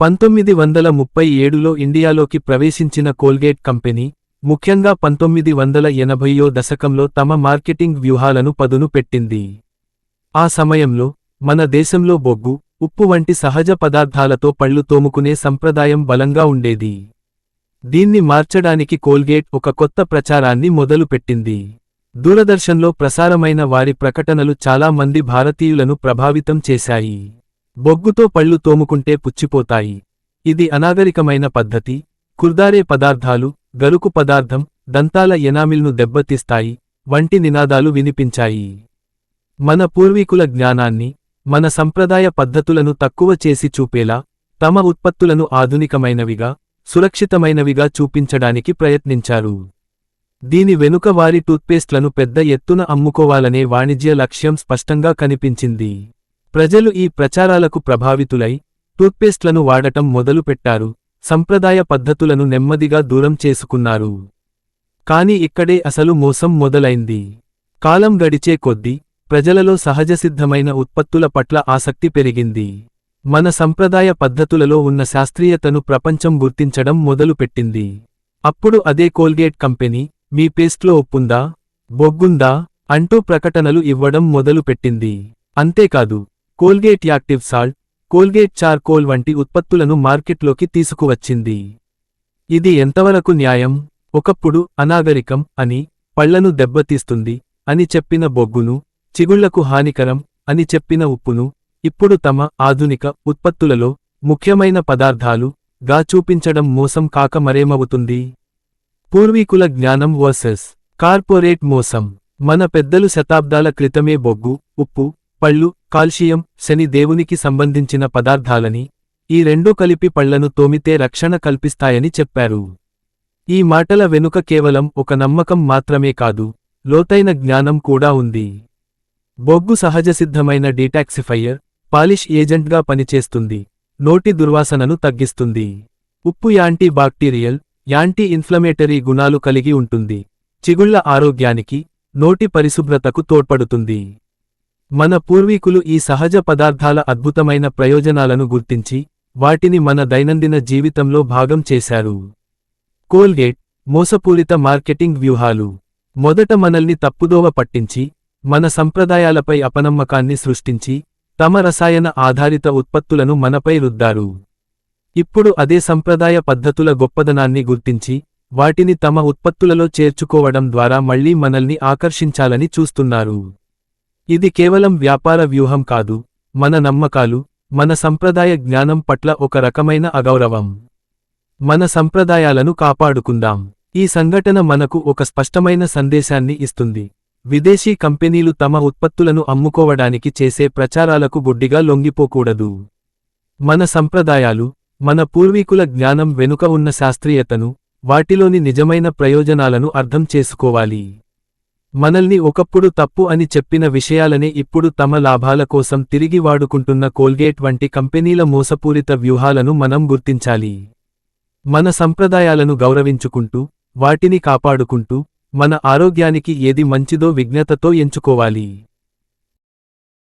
పంతొమ్మిది వందల ముప్పై ఏడులో ఇండియాలోకి ప్రవేశించిన కోల్గేట్ కంపెనీ ముఖ్యంగా పంతొమ్మిది వందల ఎనభైయో దశకంలో తమ మార్కెటింగ్ వ్యూహాలను పదును పెట్టింది. ఆ సమయంలో మన దేశంలో బొగ్గు ఉప్పు వంటి సహజ పదార్థాలతో పళ్ళు తోముకునే సంప్రదాయం బలంగా ఉండేది. దీన్ని మార్చడానికి కోల్గేట్ ఒక కొత్త ప్రచారాన్ని మొదలుపెట్టింది. దూరదర్శన్లో ప్రసారమైన వారి ప్రకటనలు చాలా మంది భారతీయులను ప్రభావితం చేశాయి. బొగ్గుతో పళ్ళు తోముకుంటే పుచ్చిపోతాయి. ఇది అనాగరికమైన పద్ధతి. కుర్దారే పదార్థాలు గరుకు పదార్థం దంతాల ఎనామిల్ను దెబ్బతీస్తాయి వంటి నినాదాలు వినిపించాయి. మన పూర్వీకుల జ్ఞానాన్ని మన సంప్రదాయ పద్ధతులను తక్కువ చేసి చూపేలా తమ ఉత్పత్తులను ఆధునికమైనవిగా సురక్షితమైనవిగా చూపించడానికి ప్రయత్నించారు. దీని వెనుక వారి టూత్పేస్ట్లను పెద్ద ఎత్తున అమ్ముకోవాలనే వాణిజ్య లక్ష్యం స్పష్టంగా కనిపించింది. ప్రజలు ఈ ప్రచారాలకు ప్రభావితులై టూత్పేస్ట్లను వాడటం మొదలుపెట్టారు సంప్రదాయ పద్ధతులను నెమ్మదిగా దూరం చేసుకున్నారు. కాని ఇక్కడే అసలు మోసం మొదలైంది. కాలం గడిచే కొద్దీ ప్రజలలో సహజసిద్ధమైన ఉత్పత్తుల పట్ల ఆసక్తి పెరిగింది. మన సంప్రదాయ పద్ధతులలో ఉన్న శాస్త్రీయతను ప్రపంచం గుర్తించడం మొదలుపెట్టింది. అప్పుడు అదే కోల్గేట్ కంపెనీ మీ పేస్ట్లో ఉప్పుందా బొగ్గుందా అంటూ ప్రకటనలు ఇవ్వడం మొదలుపెట్టింది. అంతేకాదు Colgate active salt Colgate charcoal వంటి ఉత్పత్తులను మార్కెట్లోకి తీసుకువచ్చింది. ఇది ఎంతవరకు న్యాయం? ఒకప్పుడు అనాగరికం అని పళ్ళను దెబ్బతీస్తుంది అని చెప్పిన బొగ్గును చిగుళ్ళకు హానికరం అని చెప్పిన ఉప్పును ఇప్పుడు తమ ఆధునిక ఉత్పత్తులలో ముఖ్యమైన పదార్థాలు గా చూపించడం మోసం కాక మరేమవుతుంది? పూర్వీకుల జ్ఞానం వర్సెస్ కార్పొరేట్ మోసం. మన పెద్దలు శతాబ్దాల క్రితమే బొగ్గు ఉప్పు పళ్ళు కాల్షియం శని దేవునికి సంబంధించిన పదార్థాలని ఈ రెండూ కలిపి పళ్ళను తోమితే రక్షణ కల్పిస్తాయని చెప్పారు. ఈ మాటల వెనుక కేవలం ఒక నమ్మకం మాత్రమే కాదు లోతైన జ్ఞానం కూడా ఉంది. బొగ్గు సహజసిద్ధమైన డీటాక్సిఫైయర్ పాలిష్ ఏజెంట్గా పనిచేస్తుంది నోటి దుర్వాసనను తగ్గిస్తుంది. ఉప్పు యాంటీ బాక్టీరియల్ యాంటీ ఇన్ఫ్లమేటరీ గుణాలు కలిగి ఉంటుంది చిగుళ్ళ ఆరోగ్యానికి నోటి పరిశుభ్రతకు తోడ్పడుతుంది. మన పూర్వీకులు ఈ సహజ పదార్థాల అద్భుతమైన ప్రయోజనాలను గుర్తించి వాటిని మన దైనందిన జీవితంలో భాగం చేశారు. కోల్గేట్ మోసపూరిత మార్కెటింగ్ వ్యూహాలు. మొదట మనల్ని తప్పుదోవ పట్టించి మన సంప్రదాయాలపై అపనమ్మకాన్ని సృష్టించి తమ రసాయన ఆధారిత ఉత్పత్తులను మనపై రుద్దారు. ఇప్పుడు అదే సంప్రదాయ పద్ధతుల గొప్పదనాన్ని గుర్తించి వాటిని తమ ఉత్పత్తులలో చేర్చుకోవడం ద్వారా మళ్ళీ మనల్ని ఆకర్షించాలని చూస్తున్నారు. ఇది కేవలం వ్యాపార వ్యూహం కాదు మన నమ్మకాలు మన సంప్రదాయ జ్ఞానం పట్ల ఒక రకమైన అగౌరవం. మన సంప్రదాయాలను కాపాడుకుందాం. ఈ సంఘటన మనకు ఒక స్పష్టమైన సందేశాన్ని ఇస్తుంది. విదేశీ కంపెనీలు తమ ఉత్పత్తులను అమ్ముకోవడానికి చేసే ప్రచారాలకు బొడ్డిగా లొంగిపోకూడదు. మన సంప్రదాయాలు మన పూర్వీకుల జ్ఞానం వెనుక ఉన్న శాస్త్రీయతను వాటిలోని నిజమైన ప్రయోజనాలను అర్థం చేసుకోవాలి. మనల్ని ఒకప్పుడు తప్పు అని చెప్పిన విషయాలనే ఇప్పుడు తమ లాభాల కోసం తిరిగి వాడుకుంటున్న కోల్గేట్ వంటి కంపెనీల మోసపూరిత వ్యూహాలను మనం గుర్తించాలి. మన సంప్రదాయాలను గౌరవించుకుంటూ వాటిని కాపాడుకుంటూ మన ఆరోగ్యానికి ఏది మంచిదో విజ్ఞతతో ఎంచుకోవాలి.